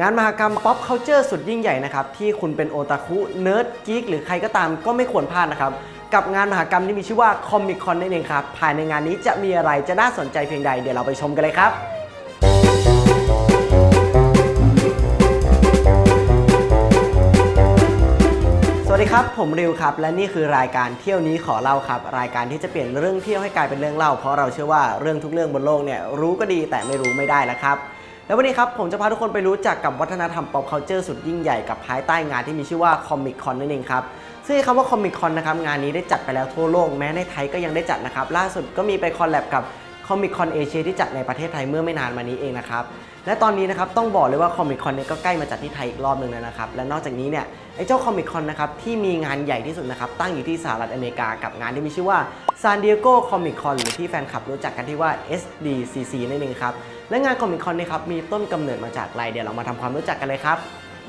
งานมหกรรม pop culture สุดยิ่งใหญ่นะครับที่คุณเป็นโอตาคุเนิร์ดกิ๊กหรือใครก็ตามก็ไม่ควรพลาดนะครับ กับงานมหกรรมที่มีชื่อว่า Comic Con นั่นเองครับ ภายในงานนี้จะมีอะไรจะน่าสนใจเพียงใดเดี๋ยวเราไปชมกันเลยครับสวัสดีครับ ผมริวครับ และนี่คือรายการเที่ยวนี้ขอเล่าครับ รายการที่จะเปลี่ยนเรื่องเที่ยวให้กลายเป็นเรื่องเล่า เพราะเราเชื่อว่าเรื่องทุกเรื่องบนโลกเนี่ยรู้ก็ดีแต่ไม่รู้ไม่ได้นะครับ แล้ววันนี้ครับผมจะพาทุกคนไปรู้จักกับวัฒนธรรม pop culture สุดยิ่งใหญ่กับภายใต้งานที่มีชื่อว่า Comic Con นั่นเองครับซึ่งคำว่า Comic Con นะครับงานนี้ได้จัดไปแล้วทั่วโลกแม้ในไทยก็ยังได้จัดนะครับล่าสุดก็มีไปคอลแลบกับ Comic Con Asia ที่จัดในประเทศไทยเมื่อไม่นานมานี้เองนะครับและตอนนี้นะครับต้องบอกเลยว่า Comic Con เนี่ยก็ใกล้มาจัดที่ไทยอีกรอบหนึ่งแล้วนะครับและนอกจากนี้เนี่ยไอ้เจ้า Comic Con นะครับที่มีงานใหญ่ที่สุดนะครับตั้งอยู่ที่สหรัฐอเมริกากับงานที่มีชื่อว่า San Diego Comic Con หรือที่แฟนคลับรู้จักกันที่ว่า SDCC นั่นเองครับ และงาน Comic Con เนี่ยครับมีต้นกำเนิดมาจากอะไรเดี๋ยวเรามาทำความรู้จักกันเลยครับ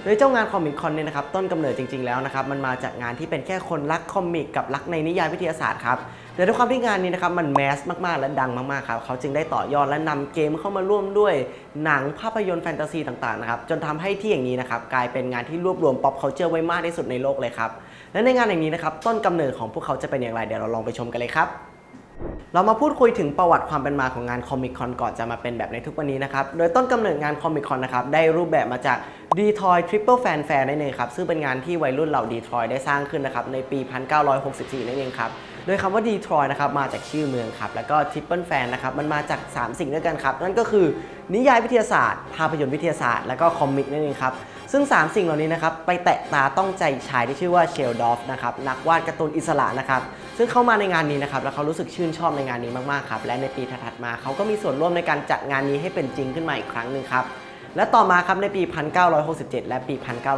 โดยเจ้างานคอมิคคอนเนี่ยนะครับต้นกำเนิดจริง ๆแล้วนะครับมันมาจากงานที่เป็นแค่คนรักคอมิกกับรักในนิยายวิทยาศาสตร์ครับแต่ด้วยความที่งานนี้นะครับมันแมสมากๆและดังมากๆครับเขาจึงได้ต่อยอดและนำเกมเข้ามาร่วมด้วยหนังภาพยนตร์แฟนตาซีต่างๆนะครับจนทำให้ที่อย่างนี้นะครับกลายเป็นงานที่รวบรวมป๊อปเคาเจอร์ไว้มากที่สุดในโลกเลยครับและในงานอย่างนี้นะครับต้นกำเนิดของพวกเขาจะเป็นอย่างไรเดี๋ยวเราลองไปชมกันเลยครับ เรามาพูดคุยถึงประวัติความเป็นมาของงานคอมิคคอนก่อนจะมาเป็นแบบในทุกวันนี้นะครับ โดยต้นกำเนิดงานคอมิคคอนนะครับ ได้รูปแบบมาจาก Detroit Triple Fan Fair นั่นเองครับ ซึ่งเป็นงานที่วัยรุ่นเหล่าดีทรอยได้สร้างขึ้นนะครับ ในปี 1964 นั่นเองครับ โดยคำว่าดีทรอยนะครับ มาจากชื่อเมืองครับ แล้วก็ Triple Fan นะครับ มันมาจาก 3 สิ่งด้วยกันครับ นั่นก็คือนิยายวิทยาศาสตร์ ภาพยนตร์วิทยาศาสตร์ แล้วก็คอมิกนั่นเองครับ ซึ่ง 3 สิ่งเหล่านี้นะครับไปแตะตาต้องใจชายที่ชื่อว่าเชลดอฟนะครับนักวาดการ์ตูนอิสระนะครับซึ่งเข้ามาในงานนี้นะครับแล้วเขารู้สึกชื่นชอบในงานนี้มากๆครับและในปีถัดมาเขาก็มีส่วนร่วมในการจัดงานนี้ให้เป็นจริงขึ้นมาอีกครั้งหนึ่งครับ และต่อมาครับในปี 1967 และปี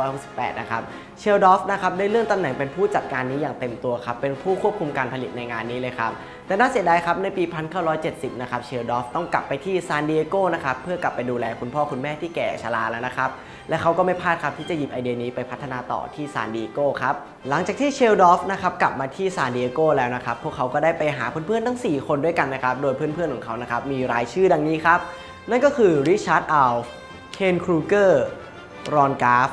1968 นะครับ เชลดอฟนะครับได้เลื่อนตำแหน่งเป็นผู้จัดการนี้อย่างเต็มตัวครับ เป็นผู้ควบคุมการผลิตในงานนี้เลยครับ แต่น่าเสียดายครับในปี 1970 นะครับ เชลดอฟต้องกลับไปที่ซานดิเอโกนะครับ เพื่อกลับไปดูแลคุณพ่อคุณแม่ที่แก่ชราแล้วนะครับ และเขาก็ไม่พลาดครับที่จะหยิบไอเดียนี้ไปพัฒนาต่อที่ซานดิเอโกครับ หลังจากที่เชลดอฟนะครับกลับมาที่ซานดิเอโกแล้วนะครับ พวกเขาก็ได้ไปหาเพื่อนๆทั้ง 4 คนด้วยกันนะครับ โดยเพื่อนๆของเขานะครับมีรายชื่อดังนี้ครับ นั่นก็คือริชาร์ดอัล เคนครูเกอร์ รอนกราฟ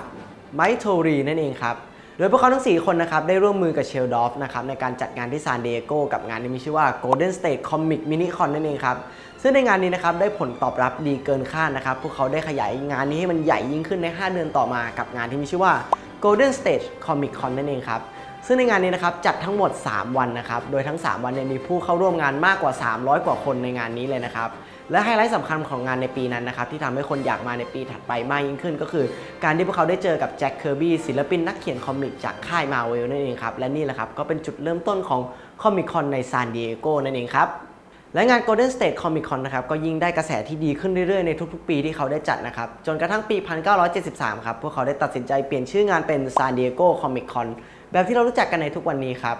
ไมค์โทรีนั่นเองครับ โดยพวกเขาทั้ง 4 คนนะครับ ได้ร่วมมือกับเชลดอฟนะครับในการจัดงานที่ซานดิเอโกกับงานที่มีชื่อว่า Golden State Comic Mini Con นั่นเองครับ ซึ่งในงานนี้นะครับได้ผลตอบรับดีเกินคาดนะครับ พวกเขาได้ขยายงานนี้ให้มันใหญ่ยิ่งขึ้นใน 5 เดือนต่อมากับงานที่มีชื่อว่า Golden State Comic Con นั่นเองครับซึ่งในงานนี้นะครับจัดทั้งหมด 3 วันนะครับ โดยทั้ง 3 วันเนี่ยมีผู้เข้าร่วมงานมากกว่า 300 กว่าคนในงานนี้เลยนะครับ และไฮไลท์สำคัญของงานในปีนั้นนะครับที่ทำให้คนอยากมาในปีถัดไปมากยิ่งขึ้น ก็คือ การที่พวกเขาได้เจอกับแจ็คเคอร์บี้ศิลปินนักเขียนคอมิกจากค่ายมาเวลนั่นเองครับและนี่แหละครับก็เป็นจุดเริ่มต้นของคอมิคอนในซานดิเอโกนั่นเองครับและงาน Golden State Comic Con นะครับก็ยิ่งได้กระแสที่ดีขึ้นเรื่อยๆ ในทุกๆ ปีที่เขาได้จัดนะครับจนกระทั่งปี 1973 ครับ พวกเขาได้ตัดสินใจเปลี่ยนชื่องานเป็น San Diego Comic Con แบบที่เรารู้จักกันในทุกวันนี้ครับ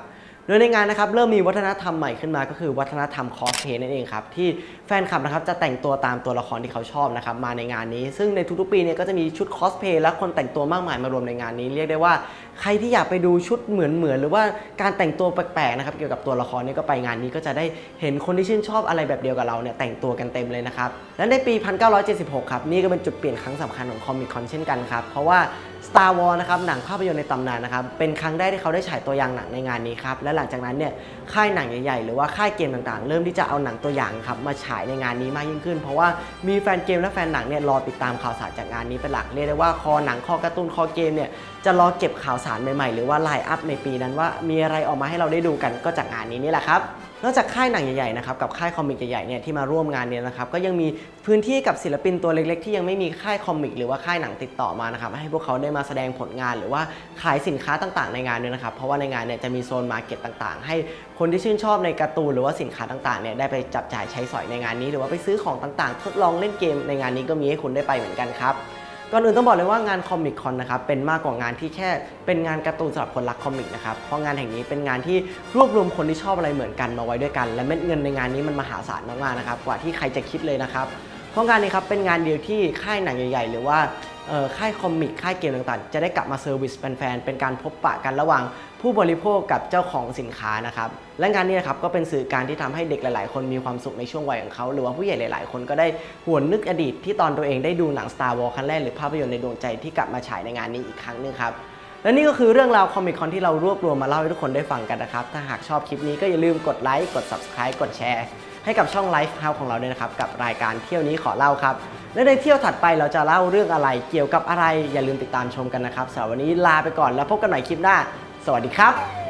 โดยในงานนะครับเริ่มมีวัฒนธรรมใหม่ขึ้นมาก็คือวัฒนธรรมคอสเพย์นั่นเองครับที่แฟนคลับนะครับจะแต่งตัวตามตัวละครที่เขาชอบนะครับมาในงานนี้ ซึ่งในทุกๆปีเนี่ยก็จะมีชุดคอสเพย์และคนแต่งตัวมากมายมารวมในงานนี้ เรียกได้ว่าใครที่อยากไปดูชุดเหมือนๆหรือว่าการแต่งตัวแปลกๆนะครับเกี่ยวกับตัวละครเนี่ยก็ไปงานนี้ก็จะได้เห็นคนที่ชื่นชอบอะไรแบบเดียวกับเราเนี่ยแต่งตัวกันเต็มเลยนะครับและในปี 1976 ครับนี่ก็เป็นจุดเปลี่ยนครั้งสำคัญของคอมิคคอนเช่นกันครับเพราะว่า Star Wars นะครับหนังภาพยนตร์ในตำนานนะครับเป็นครั้งแรกที่เขาได้ฉายตัวอย่างหนังในงานนี้ครับและหลังจากนั้นเนี่ยค่ายหนังใหญ่ๆ หรือว่าค่ายเกมต่างๆ เริ่มที่จะเอาหนังตัวอย่างครับมาฉายในงานนี้มากยิ่งขึ้น เพราะว่ามีแฟนเกมและแฟนหนังเนี่ยรอติดตามข่าวสารจากงานนี้เป็นหลักเรียกได้ว่าคอหนังคอการ์ตูนคอเกมเนี่ยจะรอเก็บข่าวสารใหม่ๆ หรือว่าไลน์อัพในปีนั้นว่ามีอะไรออกมาให้เราได้ดูกันก็จากงานนี้นี่แหละครับนอกจากค่ายหนังใหญ่ๆนะครับกับค่ายคอมิกใหญ่ๆเนี่ยที่มาร่วมงานเนี่ยนะครับก็ยังมีพื้นที่กับศิลปินตัวเล็ก ๆ ที่ยังไม่มีค่ายคอมิกหรือว่าค่ายหนังติดต่อมานะครับให้พวกเขาได้มาแสดงผลงานหรือว่าขายสินค้าต่างๆ ในงานด้วยนะครับเพราะว่าในงานเนี่ยจะมีโซนมาร์เก็ตต่างๆ ให้คนที่ชื่นชอบในการ์ตูนหรือว่าสินค้าต่างๆเนี่ยได้ไปจับจ่ายใช้สอยในงานนี้ หรือว่าไปซื้อของต่างๆ ทดลองเล่นเกมในงานนี้ก็มีให้คุณได้ไปเหมือนกันครับ ก่อนอื่นต้องบอกเลยว่างานคอมิกคอนนะครับเป็นมากกว่างานที่แค่เป็นงานการ์ตูนสำหรับคนรักคอมิกนะครับเพราะงานแห่งนี้เป็นงานที่รวบรวมคนที่ชอบอะไรเหมือนกันมาไว้ด้วยกัน และเม็ดเงินในงานนี้มันมหาศาลมากๆนะครับกว่าที่ใครจะคิดเลยนะครับเพราะงานนี้ครับเป็นงานเดียวที่ค่ายหนังใหญ่ ๆ หรือว่า ค่ายคอมิกค่ายเกมต่างๆ จะได้กลับมาเซอร์วิสแฟนๆ เป็นการพบปะกันระหว่างผู้บริโภคกับเจ้าของสินค้านะครับ และงานนี้นะครับก็เป็นสื่อการที่ทำให้เด็กหลายๆ คนมีความสุขในช่วงวัยของเขา หรือว่าผู้ใหญ่หลายๆ คนก็ได้หวนนึกอดีตที่ตอนตัวเองได้ดูหนัง Star Wars ครั้งแรกหรือภาพยนตร์ในดวงใจที่กลับมาฉายในงานนี้อีกครั้งหนึงครับและนี่ก็คือเรื่องราวคอมิคอนที่เรารวบรวมมาเล่าให้ทุกคนได้ฟังกันนะครับ ถ้าหากชอบคลิปนี้ก็อย่าลืมกดไลค์ กด Subscribe กดแชร์ ให้กับช่อง Life House ของเราด้วยนะครับ กับรายการเที่ยวนี้ขอเล่าครับ และในเที่ยวถัดไปเราจะเล่าเรื่องอะไรเกี่ยวกับอะไรอย่าลืมติดตามชมกันนะครับสำหรับวันนี้ลาไปก่อนแล้วพบกันใหม่คลิปหน้า สวัสดีครับ